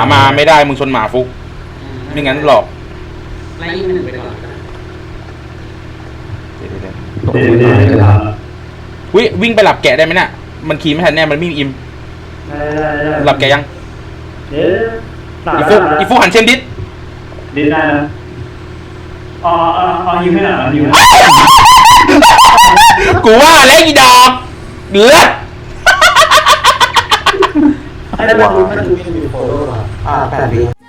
ามาไม่ได้มึงชนหมาฟุกไม่งั้นหลอกไล่ยี่หนึ่งไปก่อนเดี๋ยวๆตกมือมาเลยครับๆวิวิ่งไปหลับแกะได้ไหมเนี่ยมันขี่ไม่ทันแน่มันไม่มีอิมได้ได้ได้หลับแกะยังเอ๊ะหลับอีแล้วฟุกอีฟุกหันเชนดิสดิ้นได้นะอ๋ออ๋ออ๋อยิงให้หน่อยอ๋อยิงให้หน่อยกูว่าแล้วอีดอกเลือ ดให้ได้ดูให้